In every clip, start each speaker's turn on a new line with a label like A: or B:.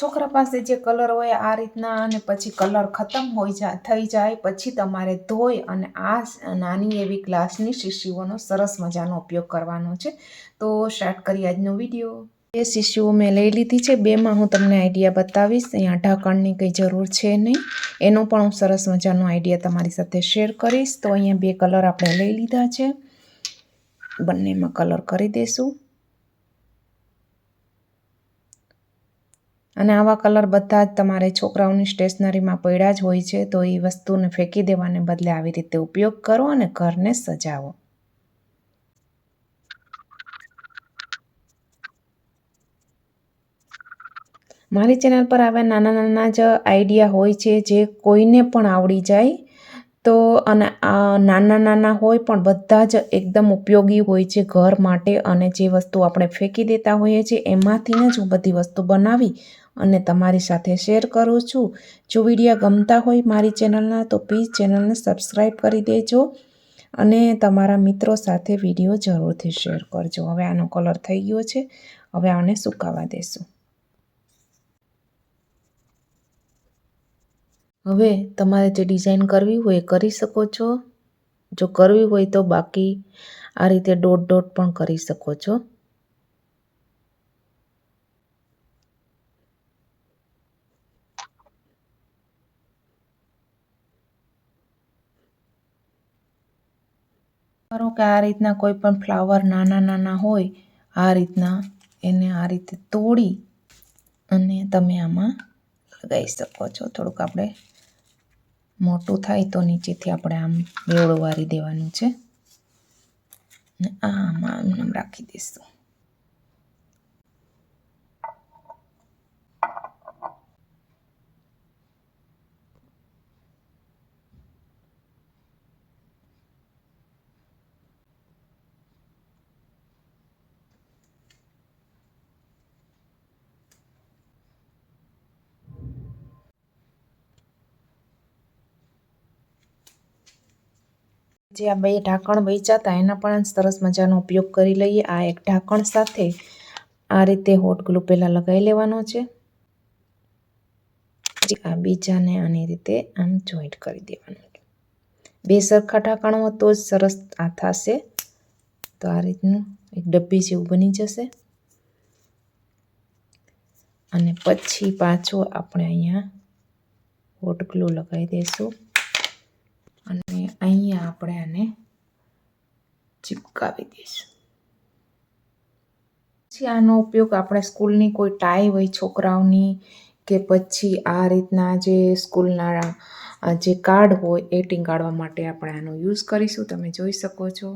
A: છોકરા પાસે જે કલર હોય આ રીતના અને પછી કલર ખતમ હોય જાય, થઈ જાય, પછી તમારે ધોઈ અને આ નાની એવી ગ્લાસની શીશીઓનો સરસ મજાનો ઉપયોગ કરવાનો છે. તો સ્ટાર્ટ કરીએ આજનો વીડિયો બે શીશીઓ મેં લઈ લીધી છે. બેમાં હું તમને આઈડિયા બતાવીશ. અહીંયા ઢાંકણની કંઈ જરૂર છે નહીં. એનો પણ હું સરસ મજાનો આઈડિયા તમારી સાથે શેર કરીશ. તો અહીંયા બે કલર આપણે લઈ લીધા છે. બંનેમાં કલર કરી દઈશું અને આવા કલર બધા જ તમારે છોકરાઓની સ્ટેશનરીમાં પડ્યા જ હોય છે, તો એ વસ્તુને ફેંકી દેવાને બદલે આવી રીતે ઉપયોગ કરો અને ઘરને સજાવો. મારી ચેનલ પર આવા નાના નાના જ આઈડિયા હોય છે, જે કોઈને પણ આવડી જાય, તો અને આ નાના નાના હોય પણ બધા જ એકદમ ઉપયોગી હોય છે ઘર માટે અને જે વસ્તુ આપણે ફેંકી દેતા હોઈએ છીએ, એમાંથી જ હું બધી વસ્તુ બનાવી અને તમારી સાથે શેર કરું છું. જો વીડિયો ગમતા હોય મારી ચેનલના, તો પ્લીઝ ચેનલને સબસ્ક્રાઈબ કરી દેજો અને તમારા મિત્રો સાથે વીડિયો જરૂરથી શેર કરજો. હવે આનો કલર થઈ ગયો છે. હવે આને સુકાવા દેશું. હવે તમારે જે ડિઝાઇન કરવી હોય એ કરી શકો છો. જો કરવી હોય તો બાકી આ રીતે ડોટ ડોટ પણ કરી શકો છો. કરો કે આ રીતના કોઈ પણ ફ્લાવર નાના નાના હોય, આ રીતના એને આ રીતે તોડી અને તમે આમાં લગાવી શકો છો. થોડુંક આપણે મોટું થાય તો નીચેથી આપણે આમ બેવડું વારી દેવાનું છે. અને આ આમાં આમ રાખી દઈશું. જે આ બે ઢાંકણ વેચ્યા હતા એના પણ સરસ મજાનો ઉપયોગ કરી લઈએ. આ એક ઢાંકણ સાથે આ રીતે હોટ ગ્લુ પહેલાં લગાવી લેવાનો છે. આ બીજાને આની રીતે આમ જોઈન્ટ કરી દેવાનું બે સરખા ઢાંકણ તો જ સરસ આ થશે. તો આ રીતનું એક ડબ્બી જેવું બની જશે. અને પછી પાછો આપણે અહીંયા હોટ ગ્લુ લગાવી દઈશું અને અહીંયા આપણે આને ચિપકાવી દઈશું. પછી આનો ઉપયોગ આપણે સ્કૂલની કોઈ ટાઈ હોય છોકરાઓની કે પછી આ રીતના જે સ્કૂલના જે કાર્ડ હોય એ ટીંગાડવા માટે આપણે આનો યુઝ કરીશું. તમે જોઈ શકો છો.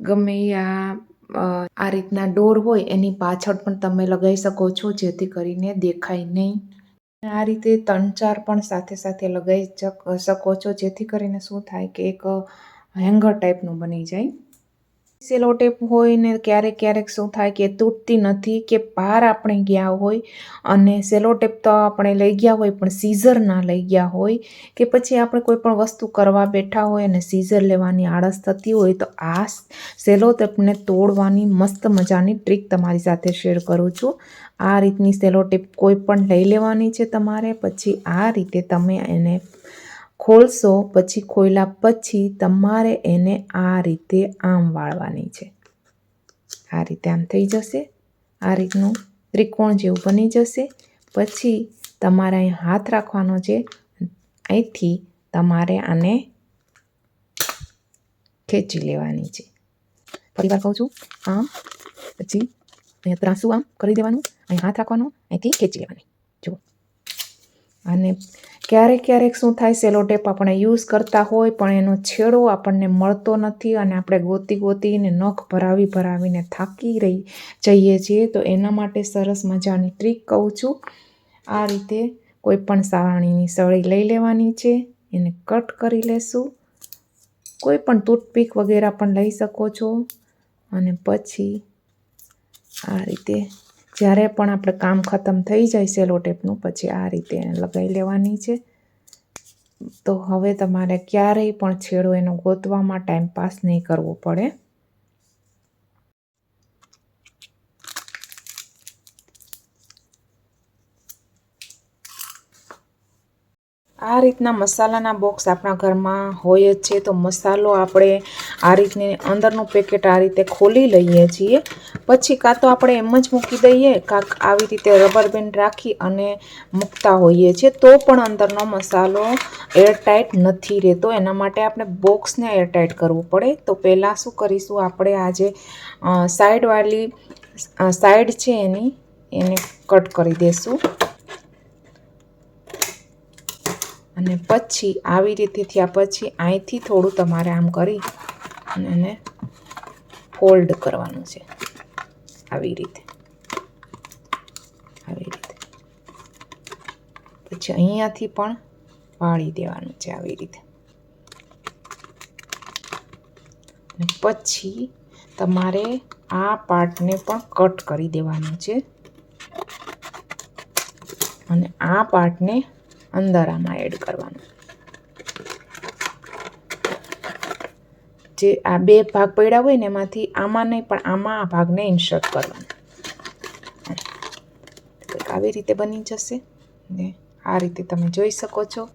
A: ગમે આ આ રીતના ડોર હોય એની પાછળ પણ તમે લગાવી શકો છો જેથી કરીને દેખાય નહીં. આ રીતે ત્રણ ચાર પણ સાથે સાથે લગાવી શકો છો. જેથી કરીને શું થાય કે એક હેંગર ટાઈપનું બની જાય. સેલો ટેપ હોય ને ક્યારેક ક્યારેક શું થાય કે તૂટતી નથી કે પાર આપણે ગયા હોય અને સેલો ટેપ તો આપણે લઈ ગયા હોય પણ સીઝર ના લઈ ગયા હોય કે પછી આપણે કોઈ પણ વસ્તુ કરવા બેઠા હોય અને સીઝર લેવાની આળસ થતી હોય તો આ સેલો ટેપને તોડવાની મસ્ત મજાની ટ્રીક તમારી સાથે શેર કરું છું. આ રીતની સેલો ટેપ કોઈ પણ લઈ લેવાની છે તમારે, પછી આ રીતે તમે એને ખોલશો પછી ખોલ્યા પછી તમારે એને આ રીતે આમ વાળવાની છે. આ રીતે આમ થઈ જશે. આ રીતનું ત્રિકોણ જેવું બની જશે. પછી તમારે અહીં હાથ રાખવાનો છે. અહીંથી તમારે આને ખેંચી લેવાની છે. ફરી વાર કહું છું, આમ, પછી અહીંયા ત્રાસું આમ કરી દેવાનું. અહીં હાથ રાખવાનો, અહીંથી ખેંચી લેવાની. જુઓ. અને ક્યારેક ક્યારેક શું થાય સેલો ટેપ આપણે યુઝ કરતા હોય, પણ એનો છેડો આપણને મળતો નથી અને આપણે ગોતી ગોતીને નખ ભરાવી ભરાવીને થાકી રહી જઈએ છીએ. તો એના માટે સરસ મજાની ટ્રીક કહું છું. આ રીતે કોઈ પણ સાવાણીની સળી લઈ લેવાની છે, એને કટ કરી લેશું. કોઈ પણ ટૂથપીક વગેરે પણ લઈ શકો છો. અને પછી આ રીતે જ્યારે પણ આપણે કામ ખતમ થઈ જાય સેલો ટેપનું પછી આ રીતે એને લગાવી લેવાની છે. તો હવે તમારે ક્યારેય પણ છેડો એનો ગોતવામાં ટાઈમ પાસ નહીં કરવો પડે. આ રીતના મસાલાના બોક્સ આપણા ઘરમાં હોય જ છે, તો મસાલો આપણે આ રીતની અંદરનું પેકેટ આ રીતે ખોલી લઈએ છીએ. પછી કાં તો આપણે એમ જ મૂકી દઈએ, કાંક આવી રીતે રબર બેન્ડ રાખી અને મૂકતા હોઈએ છીએ, તો પણ અંદરનો મસાલો એરટાઈટ નથી રહેતો. એના માટે આપણે બોક્સને એરટાઈટ કરવું પડે. તો પહેલાં શું કરીશું, આપણે આજે સાઈડવાળી સાઈડ છે એની, એને કટ કરી દઈશું અને પછી આવી રીતે થયા પછી અહીંથી થોડું તમારે આમ કરી અને એને ફોલ્ડ કરવાનું છે. આવી રીતે. આવી રીતે. પછી અહીંયાથી પણ વાળી દેવાનું છે આવી રીતે. પછી તમારે આ પાર્ટને પણ કટ કરી દેવાનું છે. અને આ પાર્ટને અંદર આમાં એડ કરવાનું. જે આ બે ભાગ પડ્યા હોય ને, એમાંથી આમાં નહીં, પણ આમાં આ ભાગને ઇન્સર્ટ કરવાનો. આવી રીતે બની જશે. ને આ રીતે તમે જોઈ શકો છો.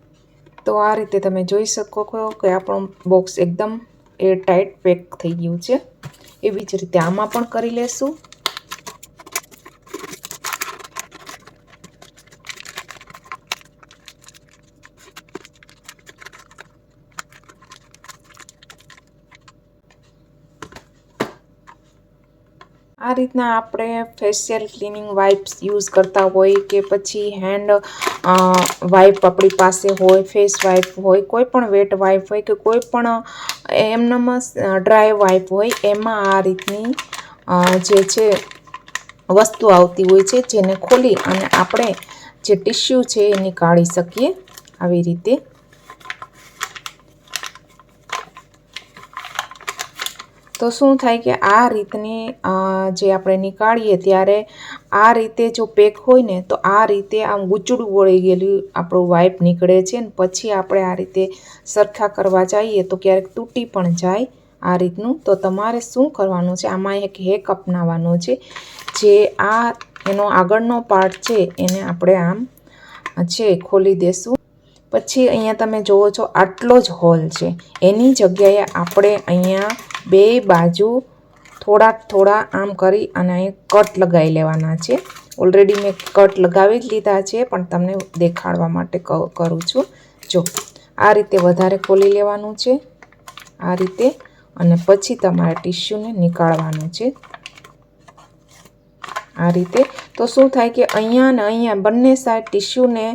A: તો આ રીતે તમે જોઈ શકો છો કે આપણું બોક્સ એકદમ એર ટાઈટ પેક થઈ ગયું છે. એવી જ રીતે આમાં પણ કરી લેશું. આ રીતના આપણે ફેશિયલ ક્લિનિંગ વાઇપ્સ યુઝ કરતા હોય કે પછી હેન્ડ વાઇપ આપણી પાસે હોય ફેસ વાઇપ હોય, કોઈ પણ વેટ વાઇપ હોય કે કોઈ પણ એમનામાં ડ્રાય વાઇપ હોય, એમાં આ રીતની જે છે, વસ્તુ આવતી હોય છે જેને ખોલી અને આપણે જે ટિશ્યુ છે એ નીકાળી શકીએ આવી રીતે. તો શું થાય કે આ રીતની જે આપણે નીકાળીએ ત્યારે આ રીતે જો પેક હોય ને, તો આ રીતે આમ ગૂંચડું વળી ગયેલું આપણું વાઇપ નીકળે છે ને, પછી આપણે આ રીતે સરખા કરવા જઈએ તો ક્યારેક તૂટી પણ જાય આ રીતનું. તો તમારે શું કરવાનું છે? આમાં એક હેક અપનાવવાનો છે. જે આ એનો આગળનો પાર્ટ છે, એને આપણે આમ, છે, ખોલી દેશું. પછી અહીંયા તમે જુઓ છો, આટલો જ હોલ છે. એની જગ્યાએ આપણે અહીંયા બે બાજુ થોડા થોડા આમ કરી અને અહીં કટ લગાવી લેવાના છે. ઓલરેડી મેં કટ લગાવી જ લીધા છે, પણ તમને દેખાડવા માટે કરું છું. જો, આ રીતે વધારે ખોલી લેવાનું છે. આ રીતે અને પછી તમારે ટીશ્યુને નીકાળવાનું છે. આ રીતે. તો શું થાય કે અહીંયા ને અહીંયા બંને સાઈડ ટીશ્યુને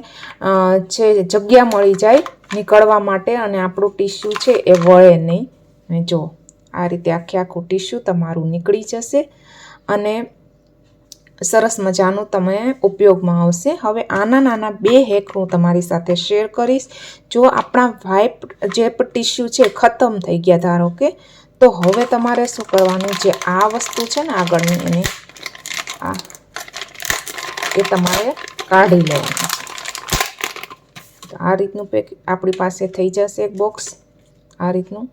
A: જે જગ્યા મળી જાય નીકળવા માટે અને આપણું ટીશ્યુ છે એ વળે નહીં. જો આ રીતે આખે આખું ટીશ્યુ તમારું નીકળી જશે અને સરસ મજાનું તમે ઉપયોગમાં આવશે. હવે આના નાના બે હેક હું તમારી સાથે શેર કરીશ. જો આપણા વાઇપ જે ટીશ્યુ છે ખતમ થઈ ગયા ધારો કે, તો હવે તમારે શું કરવાનું? જે આ વસ્તુ છે ને આગળની એને, આ, એ તમારે કાઢી લેવાનું. આ રીતનું પેક આપણી પાસે થઈ જશે એક બોક્સ. આ રીતનું.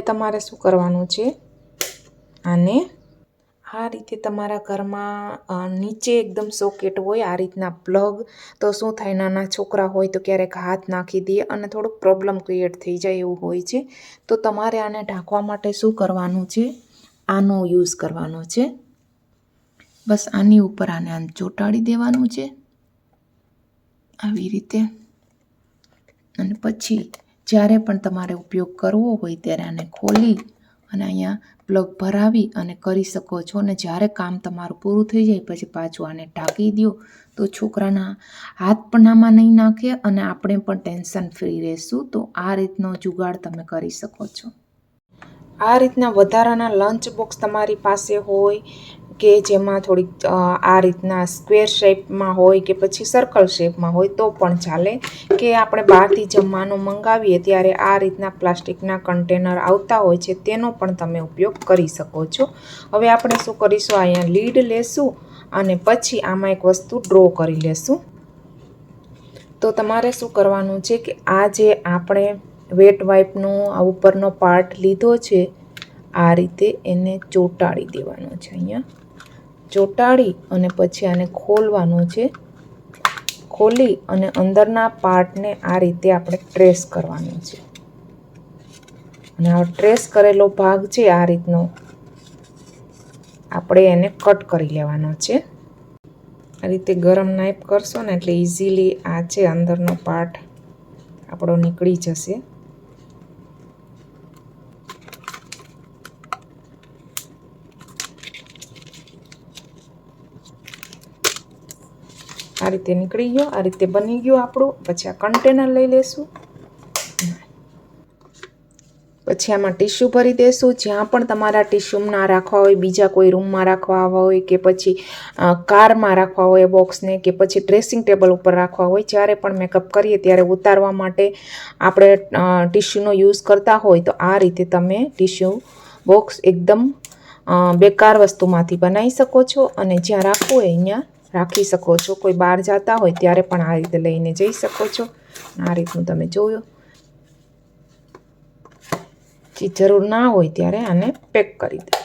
A: તમારે શું કરવાનું છે? આને આ રીતે તમારા ઘરમાં નીચે એકદમ સોકેટ હોય, આ રીતના પ્લગ, તો શું થાય, નાના છોકરા હોય તો ક્યારેક હાથ નાખી દે અને થોડુંક પ્રોબ્લેમ ક્રિએટ થઈ જાય એવું હોય છે. તો તમારે આને ઢાંકવા માટે શું કરવાનું છે? આનો યુઝ કરવાનો છે. બસ આની ઉપર આને આમ ચોંટાડી દેવાનું છે. આવી રીતે. અને પછી જ્યારે પણ તમારે ઉપયોગ કરવો હોય ત્યારે આને ખોલી અને અહીંયા પ્લગ ભરાવી અને કરી શકો છો. અને જ્યારે કામ તમારું પૂરું થઈ જાય પછી પાછું આને ઢાંકી દો. તો છોકરાના હાથ પણ આમાં નહીં નાખે અને આપણે પણ ટેન્શન ફ્રી રહેશું. તો આ રીતનો જુગાડ તમે કરી શકો છો. આ રીતના વધારાના લંચ બોક્સ તમારી પાસે હોય કે જેમાં થોડીક આ રીતના સ્ક્વેર શેપમાં હોય કે પછી સર્કલ શેપમાં હોય તો પણ ચાલે. કે આપણે બહારથી જમવાનું મંગાવીએ ત્યારે આ રીતના પ્લાસ્ટિકના કન્ટેનર આવતા હોય છે તેનો પણ તમે ઉપયોગ કરી શકો છો. હવે આપણે શું કરીશું? અહીંયા લીડ લેશું અને પછી આમાં એક વસ્તુ ડ્રો કરી લેશું. તો તમારે શું કરવાનું છે કે આ જે આપણે વેટ વાઇપનો આ ઉપરનો પાર્ટ લીધો છે, આ રીતે એને ચોંટાડી દેવાનો છે અહીંયા. ચોંટાડી અને પછી આને ખોલવાનું છે. ખોલી અને અંદરના પાર્ટને આ રીતે આપણે ટ્રેસ કરવાનું છે. અને આ ટ્રેસ કરેલો ભાગ છે આ રીતનો. આપણે એને કટ કરી લેવાનો છે. આ રીતે ગરમ નાઇફ કરશો ને એટલે ઇઝીલી આ છે અંદરનો પાર્ટ આપણો નીકળી જશે. આ રીતે નીકળી ગયો, આ રીતે બની ગયું આપણું. પછી આ કન્ટેનર લઈ લેશું. પછી આમાં ટીશ્યુ ભરી દેશું. જ્યાં પણ તમારા ટીશ્યુ ના રાખવા હોય, બીજા કોઈ રૂમમાં રાખવા હોય કે પછી કારમાં રાખવા હોય બોક્સને કે પછી ડ્રેસિંગ ટેબલ ઉપર રાખવા હોય, જ્યારે પણ મેકઅપ કરીએ ત્યારે ઉતારવા માટે આપણે ટીશ્યુનો યુઝ કરતા હોય તો આ રીતે તમે ટીશ્યુ બોક્સ એકદમ બેકાર વસ્તુમાંથી બનાવી શકો છો. અને જ્યાં રાખવું હોય અહીંયા રાખી શકો છો. કોઈ બહાર જતા હોય ત્યારે પણ આ રીતે લઈને જઈ શકો છો. આ રીતનું તમે જોયો. જે જરૂર ના હોય ત્યારે આને પેક કરી દે.